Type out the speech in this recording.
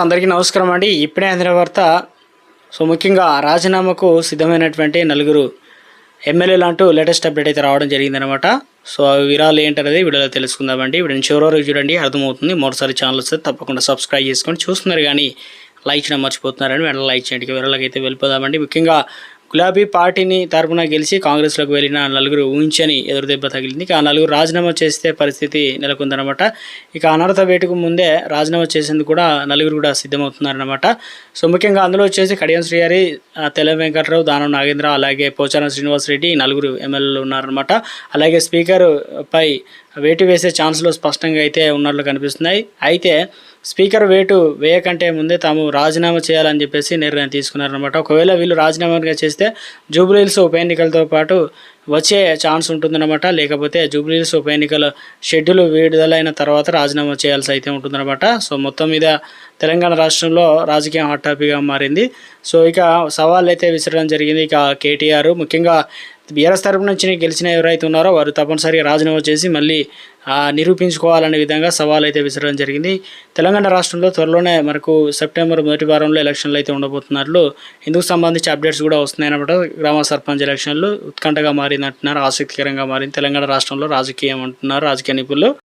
అందరికీ నమస్కారం అండి. ఇప్పుడే అందిన వార్త సో ముఖ్యంగా రాజీనామాకు సిద్ధమైనటువంటి నలుగురు ఎమ్మెల్యేలు అంటూ లేటెస్ట్ అప్డేట్ అయితే రావడం జరిగిందనమాట సో అవి విరాలు ఏంటనేది వీడియోలో తెలుసుకుందామండి. వీడియోని చివరి వరకు చూడండి అర్థమవుతుంది. మరోసారి ఛానల్ వస్తే తప్పకుండా సబ్స్క్రైబ్ చేసుకొని చూస్తున్నారు కానీ లైక్ చేయడం మర్చిపోతున్నారని వెంటనే లైక్ చేయండి. ఇక అయితే వెళ్ళిపోదామండి. ముఖ్యంగా గులాబీ పార్టీని తరపున గెలిచి కాంగ్రెస్లోకి వెళ్ళిన నలుగురు ఊహించని ఎదురుదెబ్బ తగిలింది. ఇక ఆ నలుగురు రాజీనామా చేస్తే పరిస్థితి నెలకొందనమాట ఇక అనర్హత వేటుకు ముందే రాజీనామా చేసేందుకు కూడా నలుగురు కూడా సిద్ధమవుతున్నారనమాట సో ముఖ్యంగా అందులో వచ్చేసి కడియం శ్రీహరి ఆ, తెల్ల వెంకట్రావు దానం నాగేంద్ర అలాగే పోచారం శ్రీనివాసరెడ్డి నలుగురు ఎమ్మెల్యేలు ఉన్నారనమాట అలాగే స్పీకర్ పై వేటు వేసే ఛాన్సులు స్పష్టంగా అయితే ఉన్నట్లు కనిపిస్తున్నాయి. అయితే స్పీకర్ వేటు వేయకంటే ముందే తాము రాజీనామా చేయాలని చెప్పేసి నిర్ణయం తీసుకున్నారనమాట ఒకవేళ వీళ్ళు రాజీనామాగా చేస్తే జూబ్లీహిల్స్ ఉప ఎన్నికలతో పాటు వచ్చే ఛాన్స్ ఉంటుందన్నమాట. లేకపోతే జూబ్లీహిల్స్ ఉప ఎన్నికల షెడ్యూల్ విడుదలైన తర్వాత రాజీనామా చేయాల్సి అయితే ఉంటుందన్నమాట. సో మొత్తం మీద తెలంగాణ రాష్ట్రంలో రాజకీయం హాట్ టాపిక్గా మారింది. సో ఇక సవాళ్ళు అయితే విసరడం జరిగింది. ఇక కేటీఆర్ ముఖ్యంగా బీఆర్ఎస్ తరపు నుంచి గెలిచిన ఎవరైతే ఉన్నారో వారు తప్పనిసరిగా రాజీనామా చేసి మళ్ళీ నిరూపించుకోవాలనే విధంగా సవాల్ అయితే విసరడం జరిగింది. తెలంగాణ రాష్ట్రంలో త్వరలోనే మనకు సెప్టెంబర్ మొదటి వారంలో ఎలక్షన్లు అయితే ఉండబోతున్నట్లు ఇందుకు సంబంధించి అప్డేట్స్ కూడా వస్తున్నాయన్నమాట గ్రామ సర్పంచ్ ఎలక్షన్లు ఉత్కంఠగా మారిందంటున్నారు ఆసక్తికరంగా మారింది. తెలంగాణ రాష్ట్రంలో రాజకీయం అంటున్నారు రాజకీయ నిపుణులు.